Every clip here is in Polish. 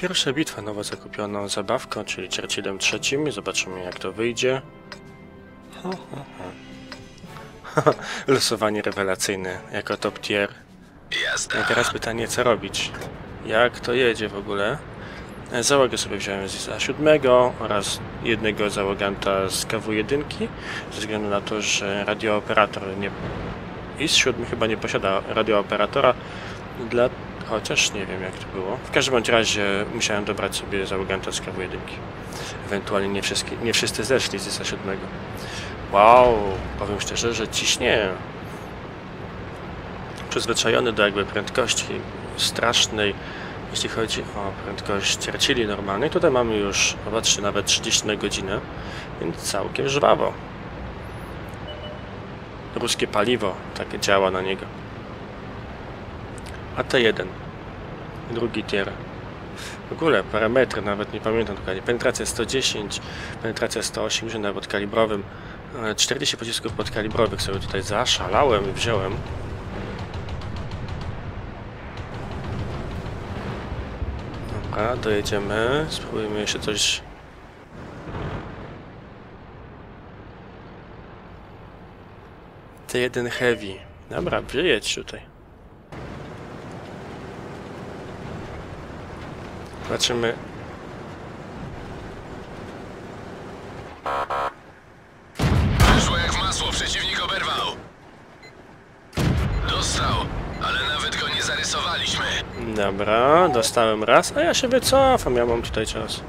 Pierwsza bitwa nowo zakupioną zabawką, czyli Churchillem trzecim. Zobaczymy jak to wyjdzie. Losowanie rewelacyjne jako top tier. I teraz pytanie co robić? Jak to jedzie w ogóle? Załogę sobie wziąłem z ISA 7 oraz jednego załoganta z KW1 ze względu na to, że radiooperator nie... IS 7 chyba nie posiada radiooperatora dla... chociaż nie wiem jak to było. W każdym bądź razie musiałem dobrać sobie załoganta z KW1. Ewentualnie nie, wszystkie, nie wszyscy zeszli z ISA 7. Wow, powiem szczerze, że ciśnie przyzwyczajony do jakby prędkości strasznej, jeśli chodzi o prędkość Churchilli normalnej. Tutaj mamy już, zobaczcie, nawet 30 na godzinę, więc całkiem żwawo. Ruskie paliwo takie działa na niego. A T1, drugi tier. W ogóle parametry, nawet nie pamiętam dokładnie. Penetracja 110, penetracja 180 nawet kalibrowym. E, 40 pocisków podkalibrowych sobie tutaj zaszalałem i wziąłem. Dobra, dojedziemy. Spróbujemy jeszcze coś. T1 Heavy. Dobra, wyjedź tutaj. Zobaczymy. Wyszło jak w masło, przeciwnik oberwał. Dostał, ale nawet go nie zarysowaliśmy. Dobra, dostałem raz, a ja się wycofam, ja mam tutaj czas.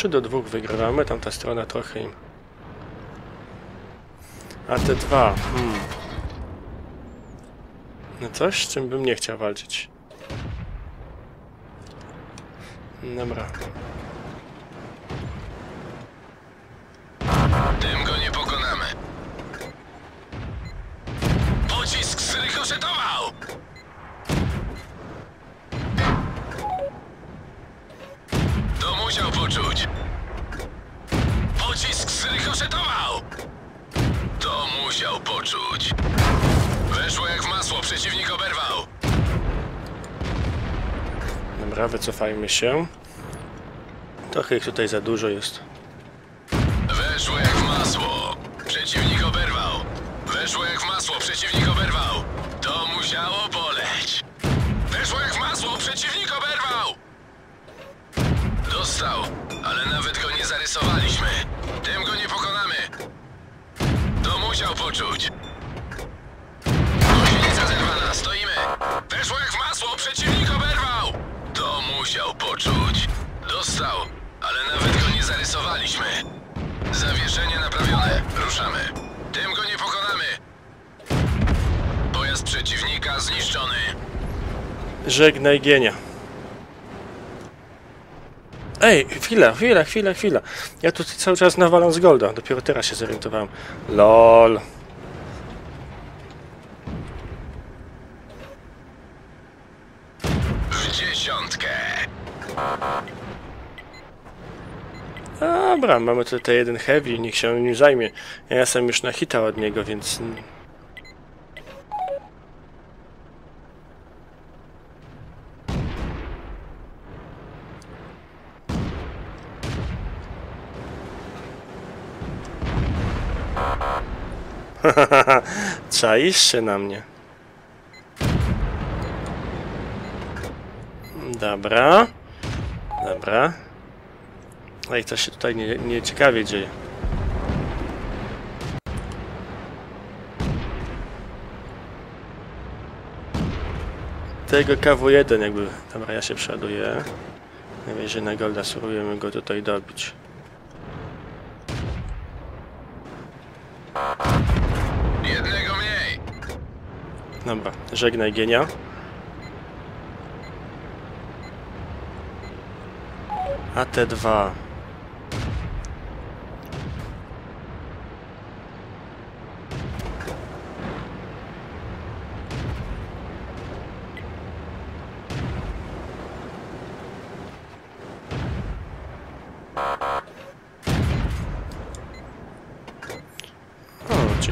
Trzy do dwóch wygrywamy, tamta strona trochę im. A te dwa, hmm. No coś, z czym bym nie chciał walczyć. Dobra. Tym go nie pokonamy. Pocisk zrykoszetował! To musiał poczuć. Pocisk zrykoszetował! To musiał poczuć. Weszło jak w masło, przeciwnik oberwał. Dobra, wycofajmy się. Trochę ich tutaj za dużo jest. Weszło jak w masło. Przeciwnik oberwał. Weszło jak w masło. Przeciwnik oberwał. To musiało poczuć. Gąsienica zerwana. Stoimy. Weszło jak w masło. Przeciwnik oberwał. To musiał poczuć. Dostał, ale nawet go nie zarysowaliśmy. Zawieszenie naprawione. Ruszamy. Tym go nie pokonamy. Pojazd przeciwnika zniszczony. Żegnaj gienia. Ej, chwila, chwila, chwila, chwila. Ja tutaj cały czas nawalam z golda. Dopiero teraz się zorientowałem. LOL. W dziesiątkę. Dobra, mamy tutaj jeden heavy, niech się nim zajmie. Ja jestem już na hita od niego, więc... Czaisz się na mnie. Dobra. Dobra. No i coś się tutaj nie, nie ciekawie dzieje. Tego KW1 jakby, dobra ja się przeładuje. Najwyżej na golda spróbujemy go tutaj dobić. Jednego mniej! Dobra, żegnaj genia. AT2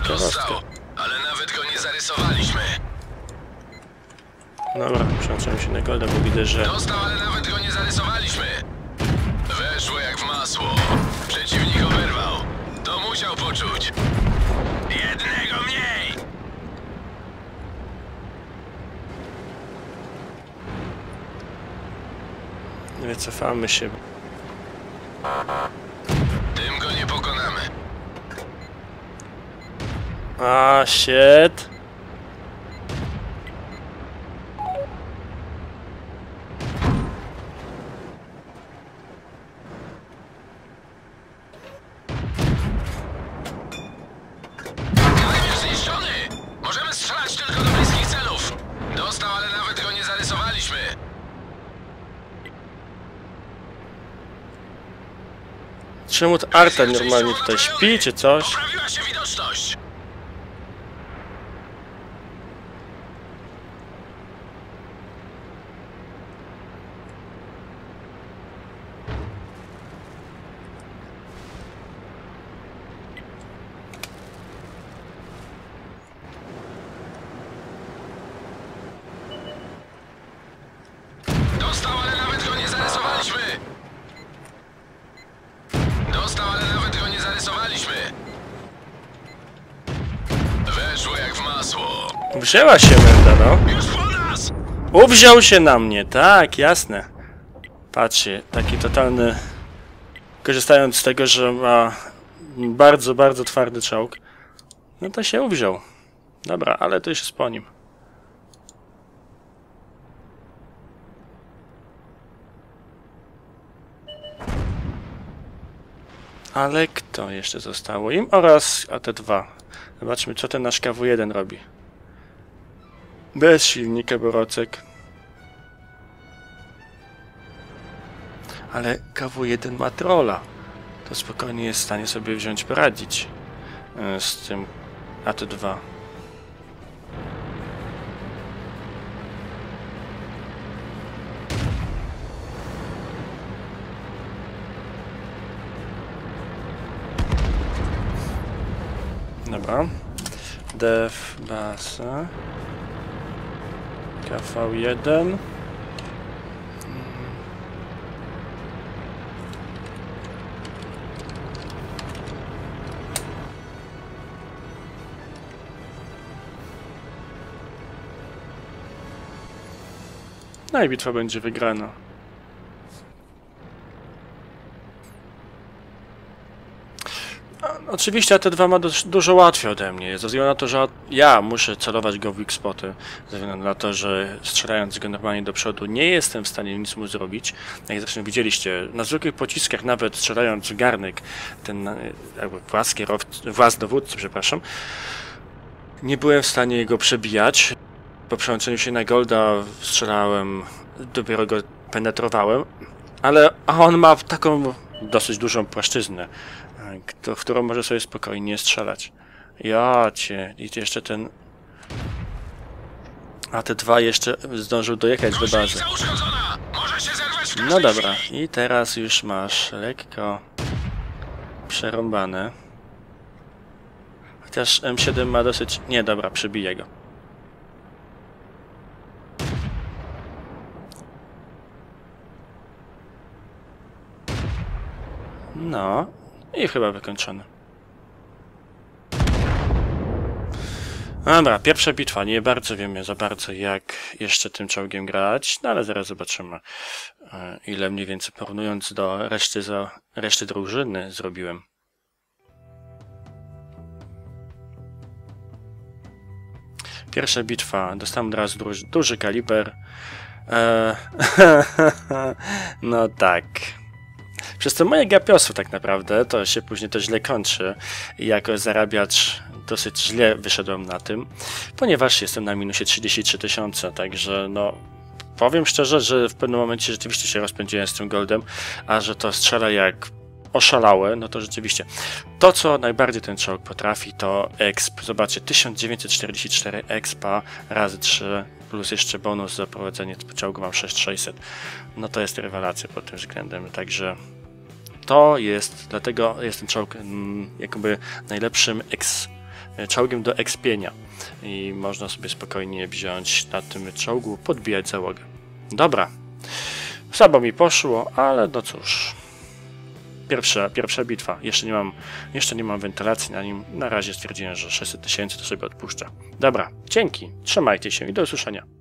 Ciekawostkę. Ale nawet go nie zarysowaliśmy. Dobra, przełączam się na Golda, bo widzę, że... Dostał, ale nawet go nie zarysowaliśmy. Weszło jak w masło. Przeciwnik oberwał. To musiał poczuć. Jednego mniej! Wycofamy się. Nie zarysowaliśmy. Czemu to Arta normalnie tutaj śpi, czy coś? Poprawiła się widoczność. Dostał, ale nawet go nie zarysowaliśmy. Dostał, ale nawet go nie zarysowaliśmy. Weszło jak w masło. Wzięła się Menda, no. Uwziął się na mnie, tak, jasne. Patrzcie, taki totalny... Korzystając z tego, że ma bardzo, bardzo twardy czołg, no to się uwziął. Dobra, ale to już jest po nim. Ale kto jeszcze zostało im? Oraz AT2. Zobaczmy, co ten nasz KW1 robi. Bez silnika Borocek. Ale KW1 ma trolla. To spokojnie jest w stanie sobie wziąć, poradzić e, z tym AT2. Dobra. Def basa. KV1. No i bitwa będzie wygrana. Oczywiście AT2 ma dość, dużo łatwiej ode mnie, ze względu na to, że ja muszę celować go w weak spoty, ze względu na to, że strzelając go normalnie do przodu nie jestem w stanie nic mu zrobić. Jak zresztą widzieliście, na zwykłych pociskach, nawet strzelając garnek, ten e, jakby włas kierowcy, włas dowódcy, przepraszam, nie byłem w stanie jego przebijać. Po przełączeniu się na Golda strzelałem, dopiero go penetrowałem, ale on ma taką dosyć dużą płaszczyznę, kto- w którą może sobie spokojnie strzelać. Ja cię, i jeszcze ten... A te dwa jeszcze zdążył dojechać do bazy. No dobra, i teraz już masz lekko przerąbane. Chociaż M7 ma dosyć... Nie, dobra, przybiję go. No, i chyba wykończony. Dobra, pierwsza bitwa. Nie bardzo wiemy za bardzo, jak jeszcze tym czołgiem grać, no ale zaraz zobaczymy, e, ile mniej więcej porównując do reszty, za, reszty drużyny zrobiłem. Pierwsza bitwa. Dostałem od razu duży, duży kaliber. E, no tak. Przez to moje gapiosło tak naprawdę, to się później to źle kończy. Jako zarabiacz dosyć źle wyszedłem na tym, ponieważ jestem na minusie 33 tysiące, także no powiem szczerze, że w pewnym momencie rzeczywiście się rozpędziłem z tym goldem, a że to strzela jak oszalałe, no to rzeczywiście. To, co najbardziej ten czołg potrafi, to exp. Zobaczcie, 1944 expa razy 3, plus jeszcze bonus za prowadzenie czołgu mam 6600. No to jest rewelacja pod tym względem, także to jest, dlatego jest ten czołg mm, jakby najlepszym ex, e, czołgiem do ekspienia i można sobie spokojnie wziąć na tym czołgu, podbijać załogę. Dobra, słabo mi poszło, ale no cóż. Pierwsza, pierwsza bitwa. Jeszcze nie, mam, jeszcze nie mam wentylacji na nim. Na razie stwierdziłem, że 600 tysięcy to sobie odpuszczę. Dobra, dzięki, trzymajcie się i do usłyszenia.